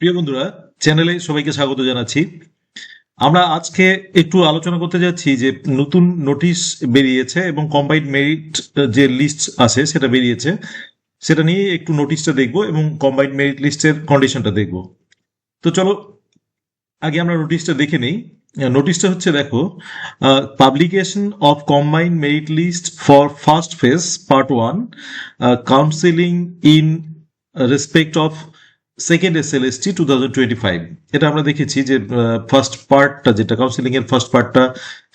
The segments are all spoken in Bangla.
প্রিয় বন্ধুরা, চ্যানেলে সবাইকে স্বাগত জানাচ্ছি। আমরা আজকে একটু আলোচনা করতে যাচ্ছি যে নতুন নোটিশ বেরিয়েছে এবং কম্বাইন্ড মেরিট যে লিস্ট আছে, সেটা বেরিয়েছে। সেটা নিয়ে একটু নোটিশটা দেখব এবং কম্বাইন্ড মেরিট লিস্টের কন্ডিশনটা দেখব। তো চলো, আগে আমরা নোটিশটা দেখে নেই। নোটিশটা হচ্ছে, দেখো publication of combined merit list for first phase part one counselling in respect of second S L S T thousand twenty five এটা আমরা দেখেছি যে ফার্স্ট পার্টটা যেটা কাউন্সিলিং এর ফার্স্ট পার্টটা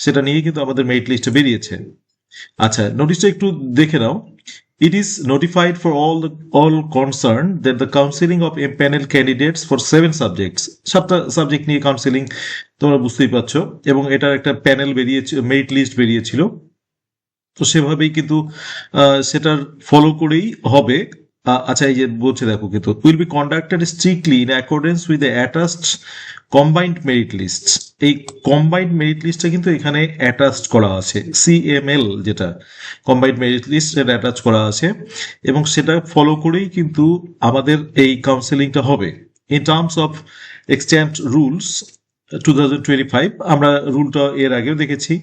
সেটা নিয়ে কিন্তু আমাদের মেরিট লিস্টে বেরিয়েছে। আচ্ছা নোটিশটা একটু দেখে নাও। It is notified for all all concern that the counselling of a panel candidates for seven subjects সাতটা সাবজেক্ট নিয়ে কাউন্সিলিং তোমরা বুঝতেই পারছ, এবং এটার একটা প্যানেল বেরিয়েছে মেরিট লিস্ট বেরিয়েছিল। তো সেভাবেই কিন্তু সেটার ফলো করেই হবে। আচ্ছা এই যে বলছে, দেখো কিন্তু will be conducted strictly in accordance with the attached combined merit list এই কম্বাইন্ড মেরিট লিস্টটা কিন্তু এখানে অ্যাটাচড করা আছে সিএমএল যেটা কম্বাইন্ড মেরিট লিস্ট সেটা অ্যাটাচ করা আছে, এবং সেটা ফলো করেই কিন্তু আমাদের এই কাউন্সেলিংটা হবে। In terms of exchange rules two আমরা রুলটা এর আগেও দেখেছি।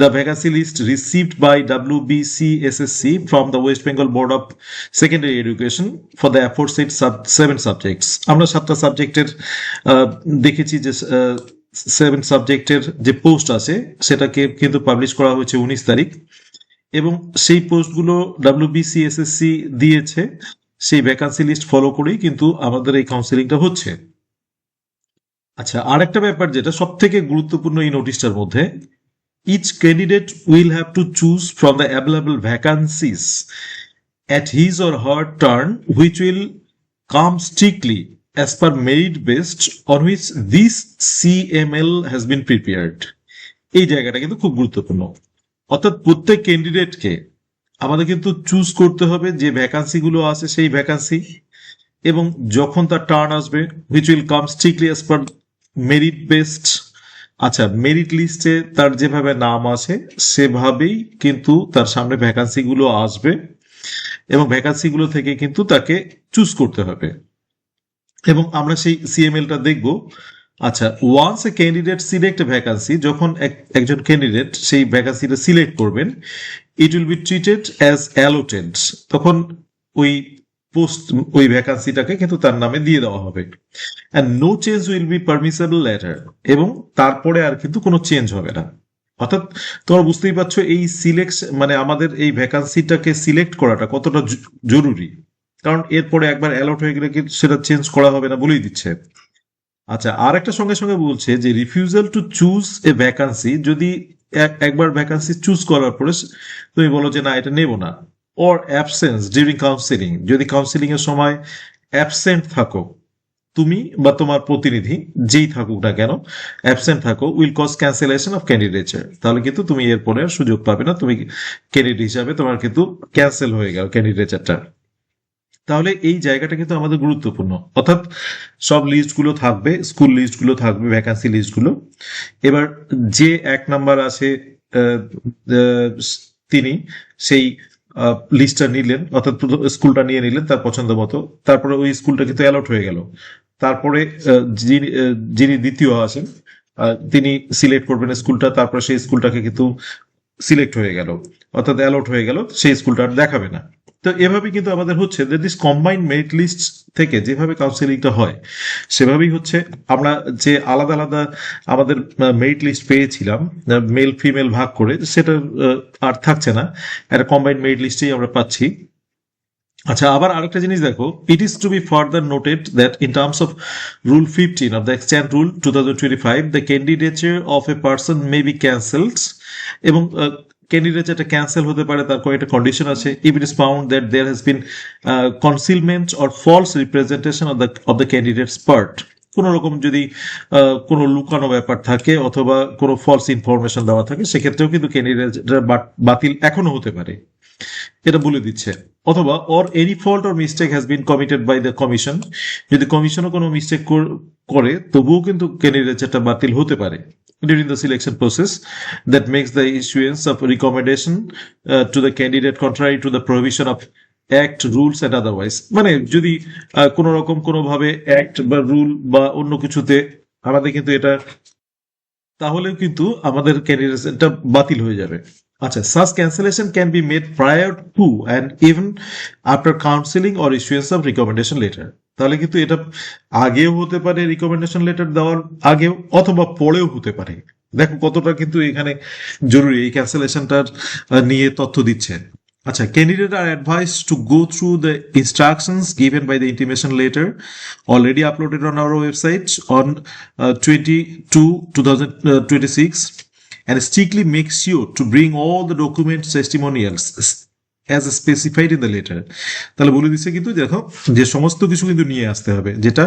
The vacancy list received by W BCSSC from the West Bengal Board of Secondary Education for the aforesaid seven subjects আমরা সাতটা সাবজেক্টের দেখেছি যে সেভেন সাবজেক্টের যে পোস্ট আছে, সেটাকে কিন্তু পাবলিশ করা হয়েছে উনিশ তারিখ। এবং সেই পোস্টগুলো ডাব্লিউ বিসিএসএসসি দিয়েছে। সেই ভ্যাকান্সি লিস্ট ফলো করেই কিন্তু আমাদের এই কাউন্সিলিংটা হচ্ছে। আচ্ছা আর একটা ব্যাপার যেটা সব থেকে গুরুত্বপূর্ণ এই নোটিশটার মধ্যে each candidate will have to choose from the available vacancies at his or her turn, which will come strictly as per merit based on which this CML has been prepared. এই জায়গাটা কিন্তু খুব গুরুত্বপূর্ণ। অর্থাৎ প্রত্যেক ক্যান্ডিডেটকে আমাদের কিন্তু চুজ করতে হবে যে ভ্যাকান্সি গুলো আছে সেই ভ্যাকান্সি এবং যখন তার টার্ন আসবে which will come strictly as per merit based আচ্ছা মেরিট লিস্টে তার যেভাবে নাম আছে, সেভাবেই কিন্তু তার সামনে ভ্যাকান্সি গুলো আসবে এবং ভ্যাকান্সি গুলো থেকে কিন্তু তাকে চুজ করতে হবে। এবং আমরা সেই সিএমএলটা দেখব। আচ্ছা once a candidate select vacancy যখন এক- একজন ক্যান্ডিডেট সেই ভ্যাকান্সিটা সিলেক্ট করবেন it will be treated as allotted তখন ওই পোস্ট ওই ভ্যাকান্সিটাকে কিন্তু তার নামে দিয়ে দেওয়া হবে। And no change will be permissible later এবং তারপরে আর কিন্তু কোনো চেঞ্জ হবে না। অর্থাৎ তোমরা বুঝতেই পারছ এই সিলেকশন মানে আমাদের এই ভ্যাকান্সিটাকে সিলেক্ট করাটা কতটা জরুরি। কারণ এরপরে একবার অ্যালট হয়ে গেলে কিন্তু সেটা চেঞ্জ করা হবে না বলেই দিচ্ছে। আচ্ছা আর একটা সঙ্গে সঙ্গে বলছে যে refusal to choose a vacancy যদি এক- একবার ভ্যাকান্সি চুজ করার পরে তুমি বলো যে না, এটা নেব না। অর অ্যাবসেন্স ডিউরিং কাউন্সিলিং যদি কাউন্সিলিং এর সময় অ্যাবসেন্ট থাকো, তুমি বা তোমার প্রতিনিধি যেই থাকুক না কেন অ্যাবসেন্ট থাকো will cause cancellation of candidature তাহলে কিন্তু তুমি এরপরে সুযোগ পাবে না। তুমি ক্যান্ডিডেট হিসাবে তোমার কিন্তু ক্যান্সেল হয়ে গেল ক্যান্ডিডেচারটা তাহলে এই জায়গাটা কিন্তু আমাদের গুরুত্বপূর্ণ। অর্থাৎ সব লিস্টগুলো থাকবে স্কুল লিস্টগুলো থাকবে ভ্যাকান্সি লিস্টগুলো এবার যে এক নাম্বার আছে তিনি সেই লিস্টটা নিলেন, অর্থাৎ স্কুলটা নিয়ে নিলেন তার পছন্দ মতো। তারপরে ওই স্কুলটা কিন্তু অ্যালার্ট হয়ে গেল। তারপরে যিনি দ্বিতীয় আছেন তিনি সিলেক্ট করবেন স্কুলটা, তারপরে সেই স্কুলটাকে কিন্তু সিলেক্ট হয়ে গেল। অর্থাৎ অ্যালার্ট হয়ে গেল, সেই স্কুলটা আর দেখাবে না। তো এভাবে কিন্তু আমাদের হচ্ছে যে দিস কম্বাইন্ড মেরিট লিস্ট থেকে যেভাবে কাউন্সিলিংটা হয়, সেভাবেই হচ্ছে আমরা যে আলাদা আলাদা আমাদের মেরিট লিস্ট পেয়েছিলাম মেল ফিমেল ভাগ করে সেটা আর থাকছে না। একটা কম্বাইন্ড মেরিট লিস্টেই আমরা পাচ্ছি। আচ্ছা আবার আরেকটা জিনিস দেখো it is to be further noted that in terms of rule fifteen of the exchange rule two thousand twenty five the candidature of a person may be cancelled এবং ক্যান্ডিডেচারটা ক্যান্সেল হতে পারে, তার কয়েকটা কন্ডিশন আছে। If it is found that there has been concealment or false representation of the of the candidates part কোনো রকম যদি কোনো লুকানো ব্যাপার থাকে অথবা কোনো ফলস ইনফরমেশন দেওয়া থাকে, সেক্ষেত্রেও কিন্তু ক্যান্ডিডেট বাতিল এখনও হতে পারে। এটা বলে দিচ্ছে। অথবা or any fault or mistake has been committed by the commission যদি কমিশনও কোনো মিস্টেক করে তবুও কিন্তু ক্যান্ডিডেটটা বাতিল হতে পারে। During the selection process that makes the issuance of recommendation uh, to the candidate contrary to the provision of act rules and otherwise মানে যদি আহ, কোনো রকম কোনোভাবে অ্যাক্ট বা রুল বা অন্য কিছুতে আমাদের কিন্তু এটা তাহলেও কিন্তু আমাদের ক্যান্ডিডেটটা বাতিল হয়ে যাবে। আচ্ছা such cancellation can be made prior to and even after counselling or issuance of recommendation letter তাহলে কিন্তু এটা আগেও হতে পারে রিকমেন্ডেশন লেটার দেওয়ার আগেও, অথবা পরেও হতে পারে। দেখো কতটা কিন্তু এখানে জরুরি, এই ক্যান্সেলেশনটার নিয়ে তথ্য দিচ্ছে। আচ্ছা candidate are advised to go through the instructions given by the intimation letter already uploaded on our website on twenty two two thousand twenty six and strictly make sure to bring all the documents, testimonials as specified in the letter তাহলে বলে দিচ্ছে কিন্তু দেখো, যে সমস্ত কিছু কিন্তু নিয়ে আসতে হবে, যেটা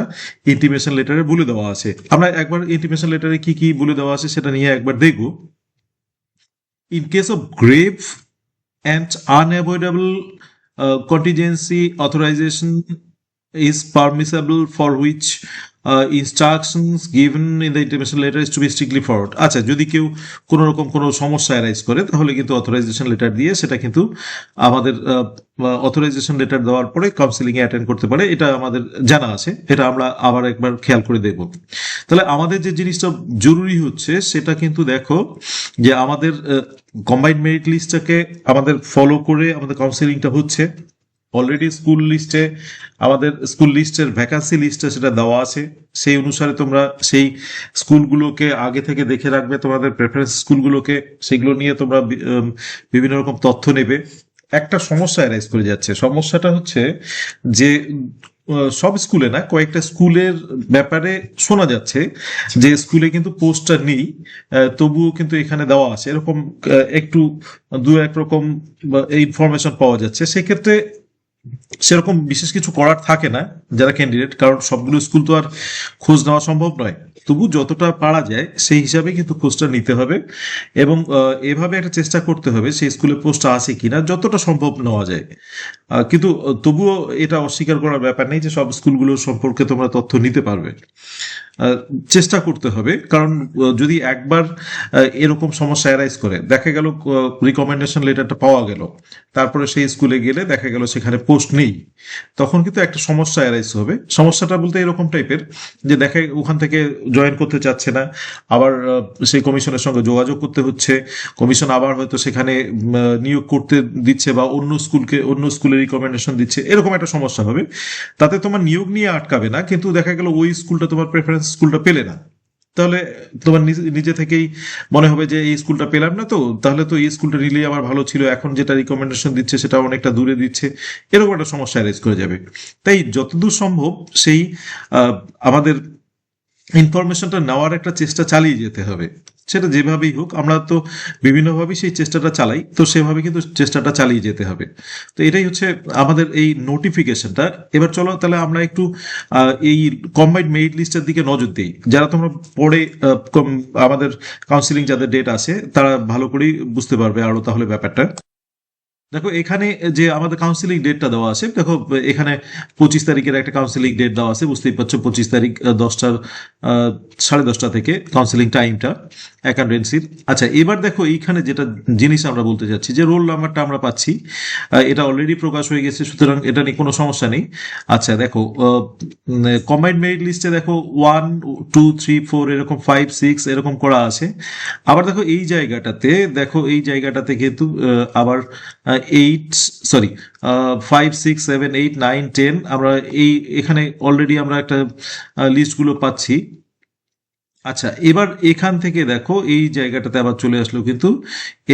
ইন্টিমেশন লেটারে বলে দেওয়া আছে। আমরা একবার ইন্টিমেশন লেটারে কি কি বলে দেওয়া আছে সেটা নিয়ে একবার দেখব। In case of grave and unavoidable contingency authorization is permissible for which uh, instructions given in the intimation letter is to be strictly followed. আচ্ছা যদি কেউ কোনো রকম কোনো সমস্যা অ্যারাইজ করে তাহলে কিন্তু অথরাইজেশন লেটার দিয়ে সেটা কিন্তু আমাদের অথরাইজেশন লেটার দেওয়ার পরে কাউন্সিলিং এ অ্যাটেন্ড করতে পারে। এটা আমাদের জানা আছে। এটা আমরা আবার একবার খেয়াল করে দেখব। তাহলে আমাদের যে জিনিসটা জরুরি হচ্ছে সেটা কিন্তু দেখো যে আমাদের কম্বাইন্ড মেরিট লিস্টটাকে আমাদের ফলো করে আমাদের কাউন্সিলিংটা হচ্ছে। অলরেডি স্কুল লিস্টে আমাদের স্কুল লিস্টের ভ্যাকান্সি লিস্টে সেটা দেওয়া আছে। সেই অনুসারে তোমরা সেই স্কুলগুলোকে আগে থেকে দেখে রাখবে, তোমাদের প্রেফারেন্স স্কুলগুলোকে সেগুলো নিয়ে তোমরা বিভিন্ন রকম তথ্য নেবে। একটা সমস্যা অ্যারাইজ করে যাচ্ছে। সমস্যাটা হচ্ছে যে সব স্কুলে না, কয়েকটা স্কুলের ব্যাপারে শোনা যাচ্ছে যে স্কুলে কিন্তু পোস্টার নেই তবুও কিন্তু এখানে দেওয়া আছে। এরকম একটু দু এক রকম ইনফরমেশন পাওয়া যাচ্ছে। সেক্ষেত্রে সেরকম বিশেষ কিছু করার থাকে না যারা ক্যান্ডিডেট কারণ সবগুলো স্কুল তো আর খোঁজ নেওয়া সম্ভব নয়। তবু যতটা পারা যায়, সেই হিসাবে কিন্তু খোঁজটা নিতে হবে এবং এভাবে একটা চেষ্টা করতে হবে সেই স্কুলে পোস্টটা আছে কিনা, যতটা সম্ভব নেওয়া যায়। কিন্তু, তবুও এটা অস্বীকার করার ব্যাপার নেই যে সব স্কুলগুলো সম্পর্কে তোমরা তথ্য নিতে পারবে। চেষ্টা করতে হবে। কারণ যদি একবার এরকম সমস্যা অ্যারাইজ করে, দেখা গেল রিকমেন্ডেশন লেটারটা পাওয়া গেল, তারপরে সেই স্কুলে গেলে দেখা গেল সেখানে পোস্ট নেই, তখন কিন্তু একটা সমস্যা অ্যারাইজ হবে। সমস্যাটা বলতে এরকম টাইপের যে দেখা, ওখান থেকে জয়েন করতে চাচ্ছে না, আবার সেই কমিশনের সঙ্গে যোগাযোগ করতে হচ্ছে কমিশন আবার হয়তো সেখানে নিয়োগ করতে দিচ্ছে বা অন্য স্কুলকে অন্য স্কুলে রিকমেন্ডেশন দিচ্ছে, এরকম একটা সমস্যা হবে। তাতে তোমার নিয়োগ নিয়ে আটকাবে না, কিন্তু দেখা গেল ওই স্কুলটা তোমার প্রেফারেন্স স্কুলটা পেলে না। তাহলে তোমার নিজে- থেকেই মনে হবে যে এই স্কুলটা পেলাম না তো, তাহলে তো এই স্কুলটা নিলেই আমার ভালো ছিল, এখন যেটা রিকমেন্ডেশন দিচ্ছে সেটা অনেকটা দূরে দিচ্ছে, এরকম একটা সমস্যা অ্যারেজ করে যাবে। তাই যতদূর সম্ভব সেই আমাদের ইনফরমেশনটা নেওয়ার একটা চেষ্টা চালিয়ে যেতে হবে। সেটা যেভাবেই হোক, আমরা তো বিভিন্নভাবেই সেই চেষ্টাটা চালাই, তো সেভাবে কিন্তু চেষ্টাটা চালিয়ে যেতে হবে। তো এটাই হচ্ছে আমাদের এই নোটিফিকেশনটা এবার চলো তাহলে আমরা একটু এই কম্বাইন্ড মেরিট লিস্টের দিকে নজর দিই। যারা তোমরা পরে আমাদের কাউন্সিলিং যাদের ডেট আছে, তারা ভালো করেই বুঝতে পারবে আরও তাহলে ব্যাপারটা। দেখো, এখানে যে আমাদের কাউন্সিলিং ডেটটা দেওয়া আছে, দেখো, এখানে পঁচিশ তারিখের একটা কাউন্সিলিং ডেট দেওয়া আছে, বুঝতেই পারছ, পঁচিশ তারিখ দশটার সাড়ে দশটা থেকে কাউন্সিলিং টাইমটা অ্যাকাউন্টেন্সির আচ্ছা এবার দেখো, এইখানে যেটা জিনিস আমরা বলতে চাচ্ছি, যে রোল নাম্বারটা আমরা পাচ্ছি এটা অলরেডি প্রকাশ হয়ে গেছে, সুতরাং এটা নিয়ে কোনো সমস্যা নেই। আচ্ছা দেখো কম্বাইন্ড মেরিট লিস্টে দেখো ওয়ান টু থ্রি ফোর এরকম ফাইভ সিক্স এরকম করা আছে। আবার দেখো, এই জায়গাটাতে, দেখো, এই জায়গাটাতে কিন্তু আবার eight sorry five six seven eight nine ten আমরা এই, এখানে অলরেডি আমরা একটা লিস্টগুলো পাচ্ছি। আচ্ছা এবার এখান থেকে দেখো, এই জায়গাটাতে আবার চলে আসলো কিন্তু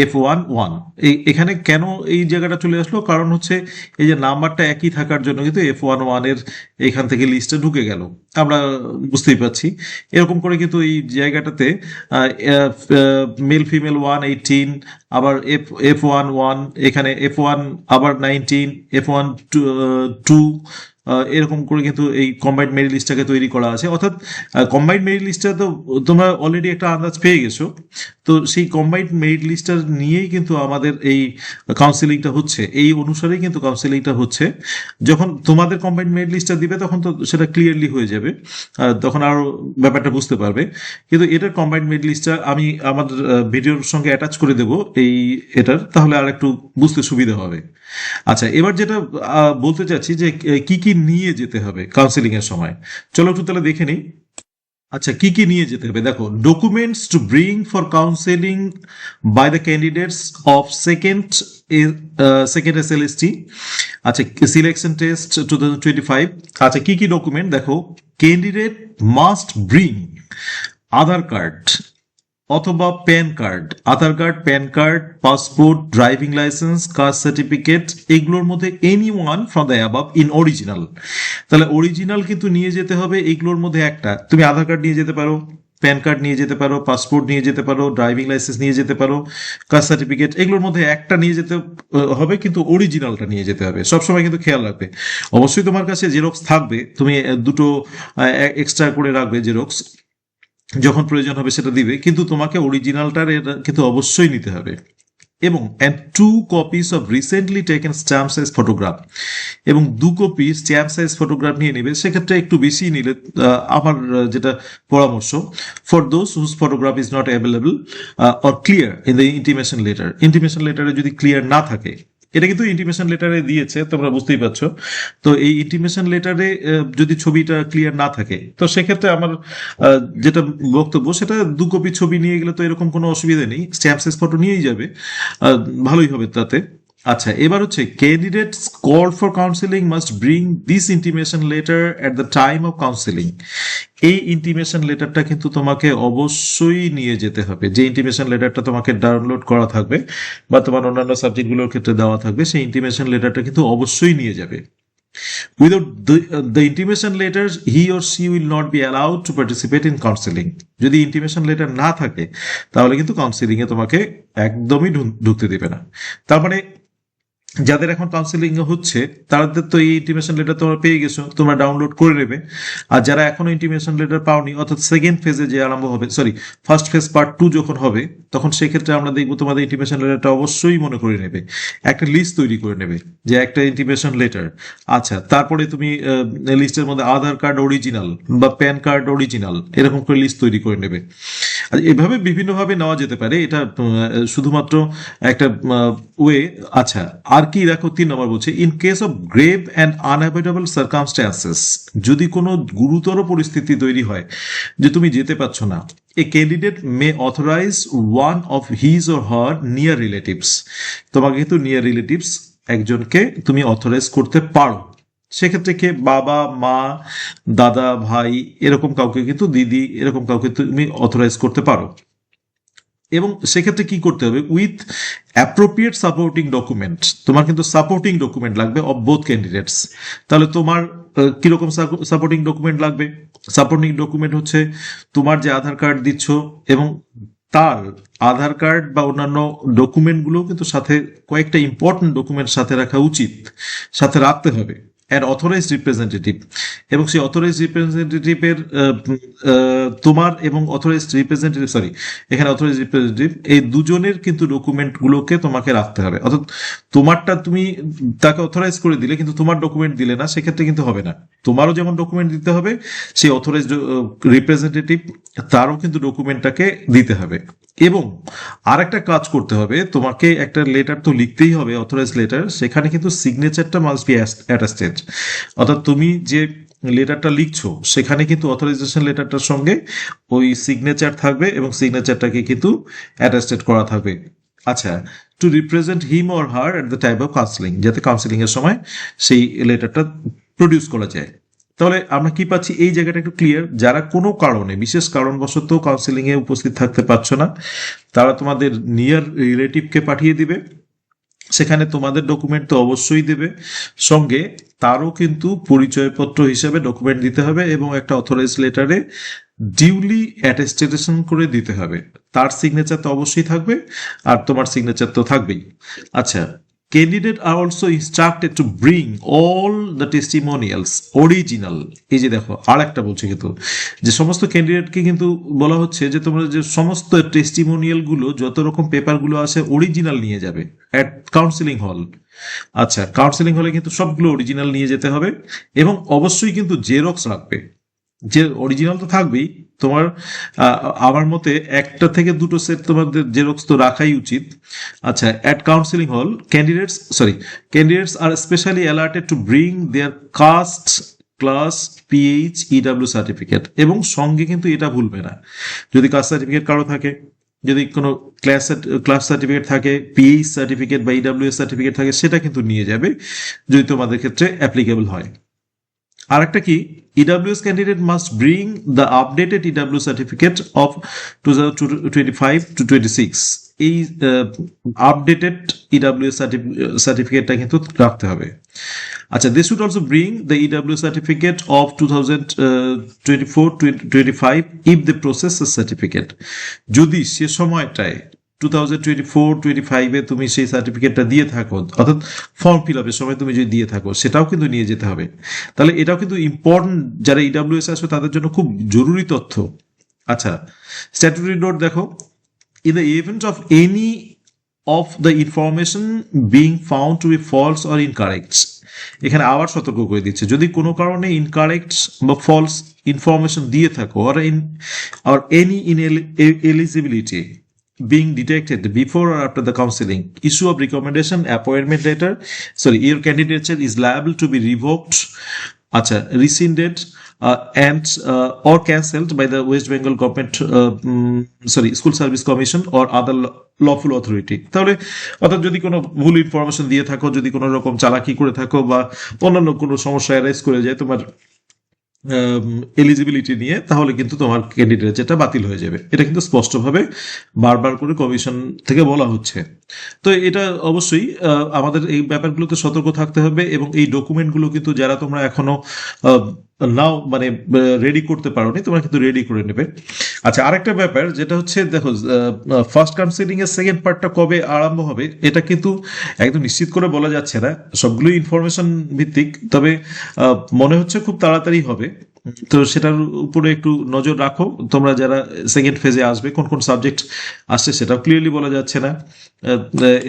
এফ ওয়ান ওয়ান এই, এখানে কেন এই জায়গাটা চলে আসলো? কারণ হচ্ছে এই যে নাম্বারটা একই থাকার জন্য কিন্তু এফ ওয়ান ওয়ানের এখান থেকে লিস্টে ঢুকে গেল। আমরা বুঝতেই পারছি। এরকম করে কিন্তু এই জায়গাটাতে মেল ফিমেল ওয়ান এইটিন আবার এফ এফ ওয়ান ওয়ান এখানে এফ ওয়ান আবার নাইনটিন এফ ওয়ান টু এরকম করে কিন্তু এই কম্বাইন্ড মেরিট লিস্টটাকে তৈরি করা আছে। অর্থাৎ কম্বাইন্ড মেরিট লিস্টটা তো তোমরা অলরেডি একটা আন্দাজ পেয়ে গেছো। তো সেই কম্বাইন্ড মেরিট লিস্টটা নিয়েই কিন্তু আমাদের এই কাউন্সিলিংটা হচ্ছে। এই অনুসারেই কিন্তু কাউন্সিলিংটা হচ্ছে। যখন তোমাদের কম্বাইন্ড মেরিট লিস্টটা দিবে, তখন তো সেটা ক্লিয়ারলি হয়ে যাবে। তখন আরও ব্যাপারটা বুঝতে পারবে। কিন্তু এটার কম্বাইন্ড মেরিট লিস্টটা আমি আমাদের ভিডিওর সঙ্গে অ্যাটাচ করে দেব এই এটার, তাহলে আর একটু বুঝতে সুবিধা হবে। আচ্ছা এবার যেটা বলতে চাচ্ছি যে কি কি নিয়ে যেতে হবে কাউন্সিলিং এর সময়। চলো একটু তাহলে দেখে নিই। আচ্ছা কি কি নিয়ে যেতে হবে? দেখো documents to bring for counselling by the candidates of second second S L S T আচ্ছা selection test two thousand twenty five আচ্ছা কি কি ডকুমেন্ট দেখো candidate must bring Aadhaar card অথবা PAN card, Aadhaar card, PAN card, passport, driving licence, caste certificate, এগুলোর মধ্যে any one from the above in original তাহলে অরিজিনাল কিন্তু নিয়ে যেতে হবে, এগুলোর মধ্যে একটা। তুমি আধার কার্ড নিয়ে যেতে পারো, প্যান কার্ড নিয়ে যেতে পারো, পাসপোর্ট নিয়ে যেতে পারো, ড্রাইভিং লাইসেন্স নিয়ে যেতে পারো, কাস্ট সার্টিফিকেট, এগুলোর মধ্যে একটা নিয়ে যেতে হবে কিন্তু অরিজিনালটা নিয়ে যেতে হবে। সবসময় কিন্তু খেয়াল রাখবে। অবশ্যই তোমার কাছে জেরক্স থাকবে, তুমি দুটো এক্সট্রা করে রাখবে জেরক্স যখন প্রয়োজন হবে সেটা দিবে, কিন্তু তোমাকে অরিজিনালটার এটা কিন্তু অবশ্যই নিতে হবে। এবং and two copies of recently taken stamp size photograph এবং দু কপি স্ট্যাম্প সাইজ ফটোগ্রাফ নিয়ে নেবে, সেক্ষেত্রে একটু বেশি নিলে আমার যেটা পরামর্শ for those whose photograph is not available or clear in the intimation letter intimation লেটারে যদি ক্লিয়ার না থাকে এটা কিন্তু ইন্টিমেশন লেটারে দিয়েছে, তোমরা বুঝতেই পারছ। তো এই ইন্টিমেশন লেটারে যদি ছবিটা ক্লিয়ার না থাকে, তো সেক্ষেত্রে আমার যেটা বক্তব্য, সেটা দু কপি ছবি নিয়ে গেলে তো এরকম কোনো অসুবিধা নেই। স্ট্যাম্প ফটো নিয়েই যাবে। ভালোই হবে তাতে। আচ্ছা এবার হচ্ছে candidates call for counselling must bring this intimation letter at the time of counselling এই ইন্টিমেশন লেটারটা কিন্তু তোমাকে অবশ্যই নিয়ে যেতে হবে। যে ইন্টিমেশন লেটারটা তোমাকে ডাউনলোড করা থাকবে বা তোমার অন্যান্য সাবজেক্টগুলোর ক্ষেত্রে দেওয়া থাকবে সেই ইন্টিমেশন লেটারটা কিন্তু অবশ্যই নিয়ে যাবে। The, uh, the intimation letters, he she will not be allowed to participate in counseling. যদি ইন্টিমেশন লেটার না থাকে তাহলে কিন্তু কাউন্সিলিংয়ে তোমাকে একদমই ঢুকতে দেবে না। তার মানে যাদের এখন কাউন্সিলিং হচ্ছে, তাদের তো এই ইন্টিমেশন লেটার তোমরা পেয়ে গেছো, তোমরা ডাউনলোড করে নেবে। আর যারা এখনও ইন্টিমেশন লেটার পাওনি, অর্থাৎ সেকেন্ড ফেজে যে আরম্ভ হবে sorry first phase part two যখন হবে, তখন সেক্ষেত্রে আমরা দেখব তোমাদের ইন্টিমেশন লেটারটা অবশ্যই মনে করে নেবে। একটা লিস্ট তৈরি করে নেবে যে একটা ইন্টিমেশন লেটার আচ্ছা তারপরে তুমি লিস্টের মধ্যে আধার কার্ড অরিজিনাল বা প্যান কার্ড অরিজিনাল এরকম করে লিস্ট তৈরি করে নেবে। এভাবে বিভিন্নভাবে নেওয়া যেতে পারে। এটা শুধুমাত্র একটা ওয়ে। আচ্ছা আর কি, দেখো, তিন নম্বর বলছে in case of grave and unavoidable circumstances যদি কোনো গুরুতর পরিস্থিতি তৈরি হয় যে তুমি যেতে পারছ না a candidate may authorise one of his or her near relatives তোমাকে কিন্তু নিয়ার রিলেটিভস একজনকে তুমি অথরাইজ করতে পারো। সেক্ষেত্রে কে? বাবা, মা, দাদা, ভাই, এরকম কাউকে কিন্তু দিদি, এরকম কাউকে তুমি অথরাইজ করতে পারো। এবং সেক্ষেত্রে কি করতে হবে? উইথ অ্যাপ্রোপ্রিয়েট সাপোর্টিং ডকুমেন্ট তোমার কিন্তু সাপোর্টিং ডকুমেন্ট লাগবে অফ বোথ ক্যান্ডিডেটস তাহলে তোমার কীরকম সাপোর্টিং ডকুমেন্ট লাগবে? সাপোর্টিং ডকুমেন্ট হচ্ছে তোমার যে আধার কার্ড দিচ্ছ এবং তার আধার কার্ড বা অন্যান্য ডকুমেন্টগুলো কিন্তু সাথে কয়েকটা ইম্পর্টেন্ট ডকুমেন্ট সাথে রাখা উচিত, সাথে রাখতে হবে। অ্যান্ড অথরাইজ রিপ্রেজেন্টেটিভ এবং সেই অথরাইজ রিপ্রেজেন্টেটিভের তোমার এবং অথরাইজ রিপ্রেজেন্টেটিভ সরি এখানে অথরাইজ রিপ্রেজেন্টেটিভ এই দুজনের কিন্তু ডকুমেন্টগুলোকে তোমাকে রাখতে হবে। অর্থাৎ তোমারটা তুমি তাকে অথরাইজ করে দিলে, কিন্তু তোমার ডকুমেন্ট দিলে না, সেক্ষেত্রে কিন্তু হবে না। তোমারও যেমন ডকুমেন্ট দিতে হবে, সেই অথরাইজ রিপ্রেজেন্টেটিভ তারও কিন্তু ডকুমেন্টটাকে দিতে হবে। এবং আর একটা কাজ করতে হবে, তোমাকে একটা লেটার তো লিখতেই হবে অথরাইজ লেটার সেখানে কিন্তু সিগনেচারটা মাস্ট বি অ্যাটাস্টেড অর্থাৎ তুমি যে লেটারটা লিখছো, সেখানে কিন্তু অথরাইজেশন লেটারটার সঙ্গে ওই সিগনেচার থাকবে এবং সিগনেচারটাকে কিন্তু অ্যাটাস্টেড করা থাকবে। আচ্ছা to represent him or her at the type of counselling যাতে কাউন্সিলিং এর সময় সেই লেটারটা প্রডিউস করা যায়। তাহলে আমরা কি পাচ্ছি? এই জায়গাটা একটু ক্লিয়ার যারা কোনো কারণে, বিশেষ কারণবশত কাউন্সিলিং এ উপস্থিত থাকতে পারছ না, তারা তোমাদের নিয়ার রিলেটিভকে পাঠিয়ে দিবে। সেখানে তোমাদের ডকুমেন্ট তো অবশ্যই দেবে। সঙ্গে তারও কিন্তু পরিচয়পত্র হিসেবে ডকুমেন্ট দিতে হবে এবং একটা অথরাইজ লেটারে ডিউলি অ্যাটেস্টেশন করে দিতে হবে। তার সিগনেচার তো অবশ্যই থাকবে আর তোমার সিগনেচার তো থাকবেই। আচ্ছা candidate are also instructed to bring all the testimonials original এই যে দেখো আর একটা বলছে কিন্তু, যে সমস্ত ক্যান্ডিডেটকে কিন্তু বলা হচ্ছে যে তোমরা যে সমস্ত টেস্টিমোনিয়ালগুলো যত রকম পেপারগুলো আছে অরিজিনাল নিয়ে যাবে অ্যাট কাউন্সিলিং হল আচ্ছা কাউন্সিলিং হলে কিন্তু সবগুলো অরিজিনাল নিয়ে যেতে হবে এবং অবশ্যই কিন্তু জেরক্স রাখবে। যে অরিজিনাল তো থাকবেই, তোমার আমার মতে একটা থেকে দুটো সেট তোমাদের জেরক্স তো রাখাই উচিত। আচ্ছা at counselling hall candidates sorry candidates are specially alerted to bring their caste class PH EW certificate এবং সঙ্গে কিন্তু এটা ভুলবে না। যদি কাস্ট সার্টিফিকেট কারও থাকে, যদি কোনো ক্লাস ক্লাস সার্টিফিকেট থাকে পিএইচ সার্টিফিকেট বা ইডাব্লিউ সার্টিফিকেট থাকে, সেটা কিন্তু নিয়ে যাবে, যদি তোমাদের ক্ষেত্রে অ্যাপ্লিকেবল হয়। আর একটা কি EWS candidate must bring the updated EW certificate of two six এই আপডেটেড ইডাব্লিউ সার্টিফিকেটটা কিন্তু রাখতে হবে। আচ্ছা this should also bring the EW certificate of two thousand twenty four twenty five if the process certificate যদি সে সময়টায় two thousand twenty four twenty ফাইভে তুমি সেই সার্টিফিকেটটা দিয়ে থাকো, অর্থাৎ ফর্ম ফিল আপের সময় তুমি যদি দিয়ে থাকো, সেটাও কিন্তু নিয়ে যেতে হবে। তাহলে এটাও কিন্তু ইম্পর্টেন্ট যারা ইডাব্লিউএস আসবে, তাদের জন্য খুব জরুরি তথ্য। আচ্ছা স্ট্যাটুটরি নোট দেখো। In the event of any of the information being found to be false or incorrect এখানে আবার সতর্ক করে দিচ্ছে। যদি কোনো কারণে ইনকারেক্ট বা ফলস ইনফরমেশন দিয়ে থাকো or in or any ineligibility being detected before or after the counseling issue of recommendation appointment letter sorry your candidature is liable to be revoked acha rescinded uh, and uh, or cancelled by the west bengal government uh, mm, sorry school service commission or other lawful authority তাহলে অর্থাৎ যদি কোনো ভুল ইনফরমেশন দিয়ে থাকো যদি কোনো রকম চালাকি করে থাকো বা অন্যান্য কোনো সমস্যা অ্যারাইজ করে যায় তোমার এলিজিবিলিটি নিয়ে, তাহলে কিন্তু তোমার ক্যান্ডিডেট যেটা বাতিল হয়ে যাবে। এটা কিন্তু স্পষ্টভাবে বারবার করে কমিশন থেকে বলা হচ্ছে। তো এটা অবশ্যই আমাদের এই ব্যাপারগুলোতে সতর্ক থাকতে হবে এবং এই ডকুমেন্টগুলো কিন্তু যারা তোমরা এখনও নাও মানে রেডি করতে পারো পারোনি, তোমরা কিন্তু রেডি করে নেবে। আচ্ছা আরেকটা ব্যাপার, যেটা হচ্ছে, দেখো ফার্স্ট কাউন্সিলিং এর সেকেন্ড পার্টটা কবে আরম্ভ হবে, এটা কিন্তু একদম নিশ্চিত করে বলা যাচ্ছে না। সবগুলো ইনফরমেশন ভিত্তিক, তবে মনে হচ্ছে খুব তাড়াতাড়ি হবে। তো সেটার উপরে একটু নজর রাখো। তোমরা যারা সেকেন্ড ফেজে আসবে, কোন কোন সাবজেক্ট আসছে, সেটাও ক্লিয়ারলি বলা যাচ্ছে না।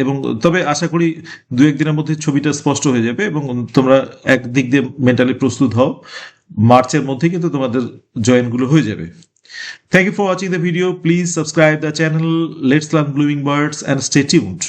এবং তবে আশা করি দু একদিনের মধ্যে ছবিটা স্পষ্ট হয়ে যাবে, এবং তোমরা একদিক দিয়ে মেন্টালি প্রস্তুত হও। মার্চের মধ্যে কিন্তু তোমাদের জয়েনগুলো হয়ে যাবে। Thank you for watching the video please subscribe the channel let's learn bluing birds and stay tuned